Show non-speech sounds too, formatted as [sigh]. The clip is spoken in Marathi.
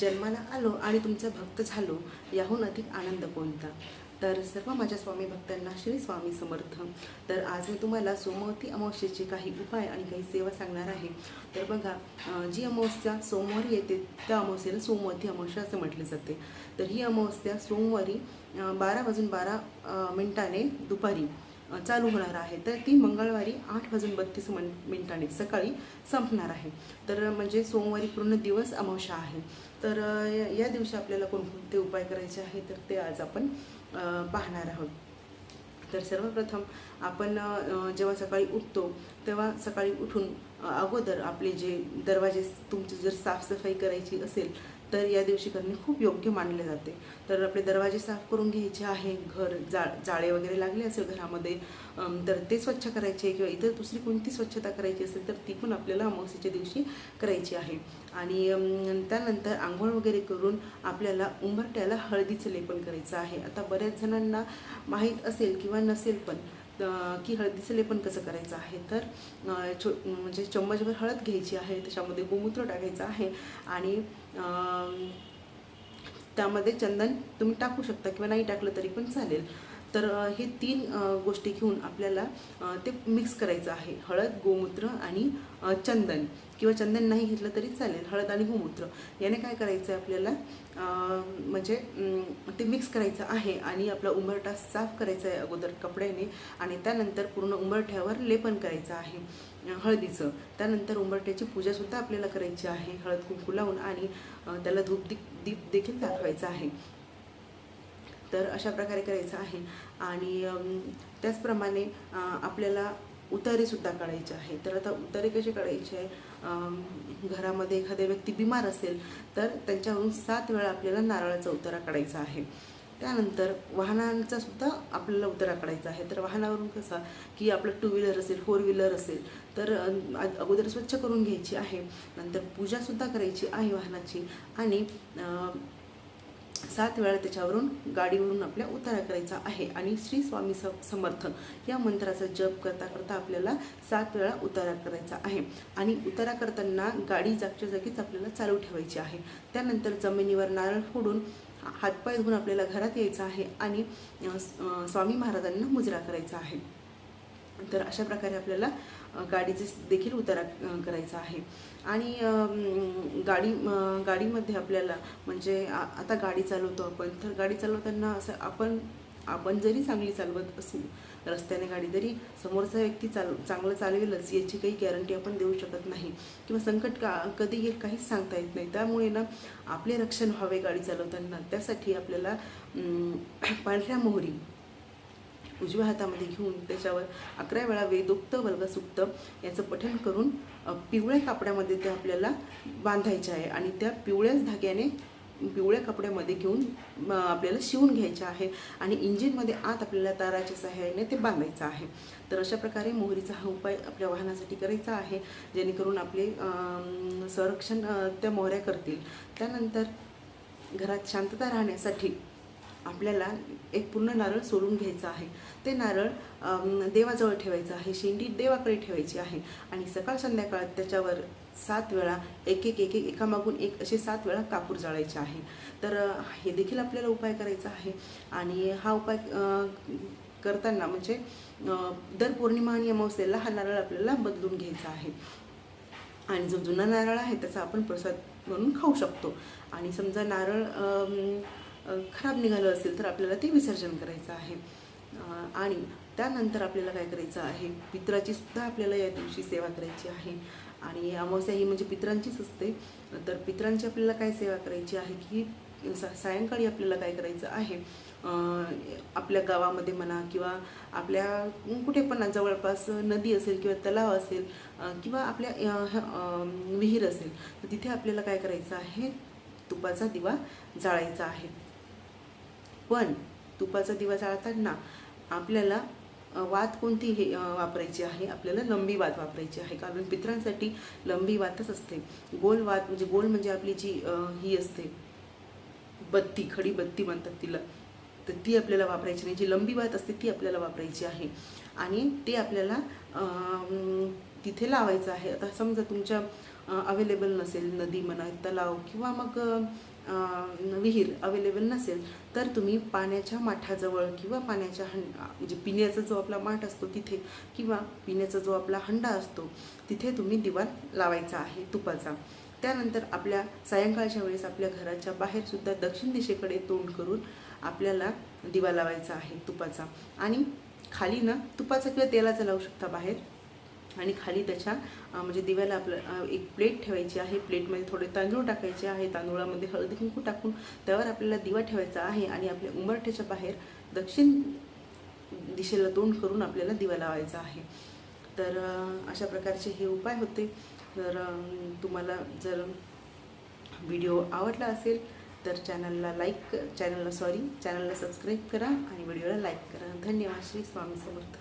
जन्माला आलो आणि तुमचा भक्त झालो याहून अधिक आनंद कोणता? तर सर्व माझ्या स्वामी भक्तांना श्री स्वामी समर्थ. तर आज मी तुम्हाला सोमवती अमावस्येचे काही उपाय आणि काही सेवा सांगणार आहे. तर बघा जी अमावस्या सोमवारी येते त्या अमावस्येला सोमवती अमावस्या असं म्हटले जाते. तर ही अमावस्या सोमवारी बारा वाजून बारा मिनिटाने दुपारी चालू होणार आहे. तर ती मंगळवारी आठ वाजून बत्तीस मन मिनिटांनी सकाळी संपणार आहे. तर म्हणजे सोमवारी पूर्ण दिवस अमावशा आहे. तर या- या दिवशी आपल्याला कोणकोणते उपाय करायचे आहे तर ते आज आपण पाहणार आहोत. तर सर्वप्रथम आपण जेव्हा सकाळी उठतो तेव्हा सकाळी उठून अगोदर आपले जे दरवाजे तुमची जर साफसफाई करायची असेल तर या दिवशी करणे खूप योग्य मानले जाते. तर आपले दरवाजे साफ करून घ्यायचे आहे घर जा जाळे वगैरे लागले असेल घरामध्ये तर ते स्वच्छ करायचे किंवा इतर दुसरी कोणती स्वच्छता करायची असेल तर ती पण आपल्याला अमावस्येच्या दिवशी करायची आहे. आणि त्यानंतर आंघोळ वगैरे करून आपल्याला उंबरट्याला हळदीचं लेपन करायचं आहे. आता बऱ्याच जणांना माहीत असेल किंवा नसेल पण की हळदीचं लेपन कसं करायचं आहे? तर छो म्हणजे चम्मचभर हळद घ्यायची आहे त्याच्यामध्ये गोमूत्र टाकायचं आहे आणि त्यामध्ये चंदन तुम्ही टाकू शकता किंवा नाही टाकलं तरी पण चालेल. तर हे तीन गोष्टी घेऊन आपल्याला ते मिक्स करायचं आहे. हळद गोमूत्र आणि चंदन. किंवा चंदन नाही घेतलं तरी चालेल हळद आणि गोमूत्र. याने काय करायचं आहे आपल्याला म्हणजे ते मिक्स करायचं आहे आणि आपला उंबरठा साफ करायचा आहे अगोदर कपड्याने आणि त्यानंतर पूर्ण उंबरठ्यावर लेपन करायचं आहे हळदीचं. त्यानंतर उंबरठ्याची पूजासुद्धा आपल्याला करायची आहे हळद कुंकू लावून आणि त्याला धूप दीप दीप देखील दाखवायचा आहे. तर अशा प्रकारे करायचं आहे आणि त्याचप्रमाणे आपल्याला उतारेसुद्धा काढायची आहे. तर आता उतारी कशी काढायची आहे? घरामध्ये एखाद्या व्यक्ती बिमार असेल तर त्यांच्यावरून सात वेळा आपल्याला नारळाचा उतारा काढायचा आहे. त्यानंतर वाहनांचा सुद्धा आपल्याला उतारा काढायचा आहे. तर वाहनावरून कसा की आपलं टू व्हीलर असेल फोर व्हीलर असेल तर अगोदर स्वच्छ करून घ्यायची आहे. नंतर पूजासुद्धा करायची आहे वाहनाची. आणि सात वेळा त्याच्यावरून गाडीवरून आपल्या उतारा करायचा आहे. आणि श्री स्वामी स समर्थ या मंत्राचा जप करता करता आपल्याला सात वेळा उतारा करायचा आहे. आणि उतारा करताना गाडी जागच्या जागीच आपल्याला चालू ठेवायची आहे. त्यानंतर जमिनीवर नारळ फोडून हातपाय धुवून आपल्याला घरात यायचं आहे आणि स्वामी महाराजांना मुजरा करायचा आहे. तर अशा प्रकारे आपल्याला गाडीचे देखील उतारा करायचा आहे. आणि गाडी गाडीमध्ये आपल्याला म्हणजे आ- आता गाडी चालवतो आपण तर गाडी चालवताना असं आपण आपण जरी चांगली चालवत असू रस्त्याने गाडी तरी समोरचा व्यक्ती चाल चांगलं चालवेलच याची काही गॅरंटी आपण देऊ शकत नाही. किंवा संकट का कधी येईल काहीच सांगता येत नाही. त्यामुळे ना आपले रक्षण व्हावे गाडी चालवताना. त्यासाठी आपल्याला [clears throat] पांढऱ्या मोहरी उजव्या हातामध्ये घेऊन त्याच्यावर अकरा वेळा वेदोक्त वर्गसुक्त याचं पठण करून पिवळ्या कापड्यामध्ये ते आपल्याला बांधायचे आहे. आणि त्या पिवळ्याच धाग्याने पिवळ्या कपड्यामध्ये घेऊन आपल्याला शिवून घ्यायचे आहे. आणि इंजिनमध्ये आत आपल्याला ताराच्या सहाय्याने ते बांधायचं आहे. तर अशा प्रकारे मोहरीचा हा उपाय आपल्या वाहनासाठी करायचा आहे. जेणेकरून आपले संरक्षण त्या मोहऱ्या करतील. त्यानंतर घरात शांतता राहण्यासाठी आपल्याला एक पूर्ण नारळ सोडून घ्यायचं आहे. ते नारळ देवाजवळ ठेवायचं आहे शेंडी देवाकडे ठेवायची आहे. आणि सकाळ संध्याकाळ त्याच्यावर सात वेळा एक एक एक एक एकामागून एक असे सात वेळा कापूर जाळायचे आहे. तर हे देखील आपल्याला उपाय करायचा आहे. आणि हा उपाय करताना म्हणजे दर पौर्णिमा आणि अमावस्येला हा नारळ आपल्याला बदलून घ्यायचा आहे. आणि जो जुना नारळ आहे त्याचा आपण प्रसाद म्हणून खाऊ शकतो. आणि समजा नारळ खराब निघालं असेल तर आपल्याला ते विसर्जन करायचं आहे. आणि त्यानंतर आपल्याला काय करायचं आहे? पित्राची सुद्धा आपल्याला या दिवशी सेवा करायची आहे. आणि अमावस्या ही म्हणजे पित्रांचीच असते. तर पित्रांची आपल्याला काय सेवा करायची आहे की सायंकाळी आपल्याला काय करायचं आहे? आपल्या गावामध्ये म्हणा किंवा आपल्या कुठे पण जवळपास नदी असेल किंवा तलाव असेल किंवा आपल्या विहीर असेल तर तिथे आपल्याला काय करायचं आहे? तुपाचा दिवा जाळायचा आहे. पण तुपाचा दिवा जाळताना आपल्याला वात कोणती हे वापरायची आहे? आपल्याला लंबी वात वापरायची आहे. कारण पित्रांसाठी लंबी वातच असते. गोल वात म्हणजे गोल म्हणजे आपली जी ही असते. बत्ती खडी बत्ती म्हणतात तिला. तर ती आपल्याला वापरायची नाही. जी लंबी वात असते ती आपल्याला वापरायची आहे. आणि ते आपल्याला तिथे लावायचं आहे. आता समजा तुमच्या अवेलेबल नसेल नदी म्हणा तलाव किंवा मग विहीर अवेलेबल नसेल तर तुम्ही पाण्याच्या माठाजवळ किंवा पाण्याच्या हं म्हणजे पिण्याचा जो आपला माठ असतो तिथे किंवा पिण्याचा जो आपला हंडा असतो तिथे तुम्ही दिवा लावायचा आहे तुपाचा. त्यानंतर आपल्या सायंकाळच्या वेळेस आपल्या घराच्या बाहेरसुद्धा दक्षिण दिशेकडे तोंड करून आपल्याला दिवा लावायचा आहे तुपाचा. आणि खाली ना तुपाचा किंवा तेलाचा लावू शकता बाहेर. आणि खाली त्याच्या म्हणजे दिव्याला आपलं एक प्लेट ठेवायची आहे. प्लेटमध्ये थोडे तांदूळ टाकायचे आहे. तांदूळामध्ये हळदी कुंकू टाकून त्यावर आपल्याला दिवा ठेवायचा आहे आणि आपल्या उंबरठ्याच्या बाहेर दक्षिण दिशेला तोंड करून आपल्याला दिवा लावायचा आहे. तर अशा प्रकारचे हे उपाय होते. तर तुम्हाला जर व्हिडिओ आवडला असेल तर चॅनलला लाईक चॅनलला सॉरी चॅनलला सबस्क्राईब करा आणि व्हिडिओला लाईक करा. धन्यवाद. श्री स्वामी समर्थ.